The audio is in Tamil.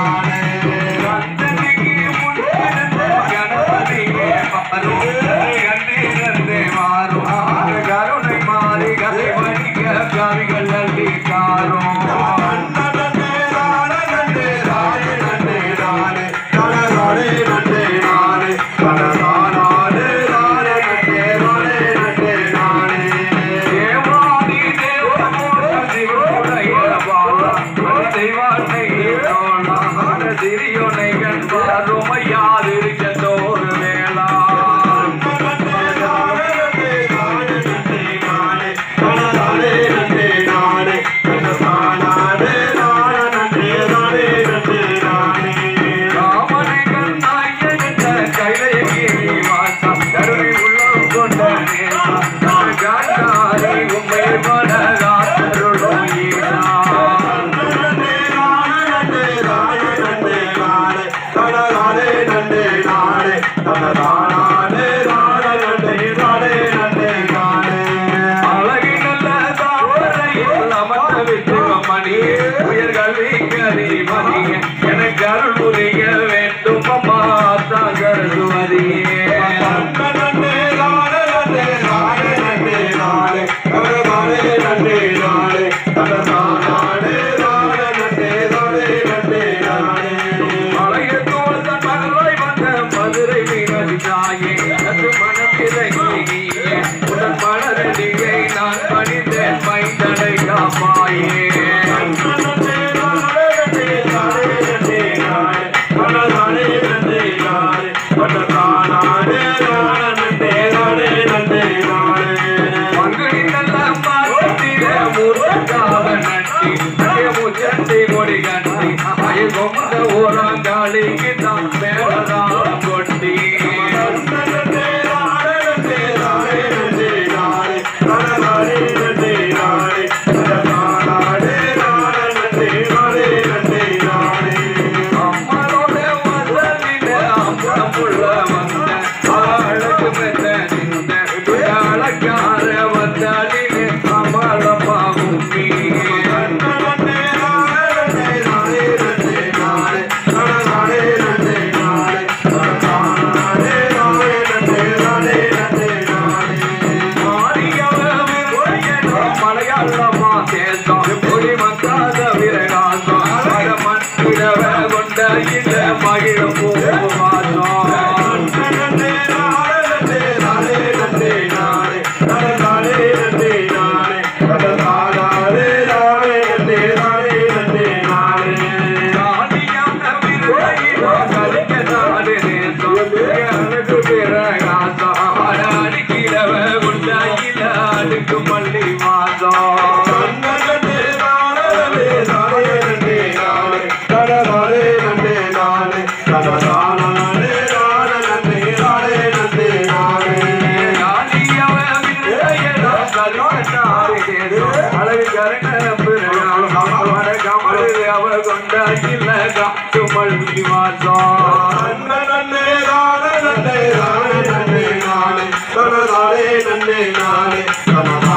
Amen. அடியுனைகள் வாருமையா Guarda அவ கொண்ட இல்ல காட்டுமல் நிவாசம் நன்னே நானே நன்னே நானே நன்னே நானே நானே நானே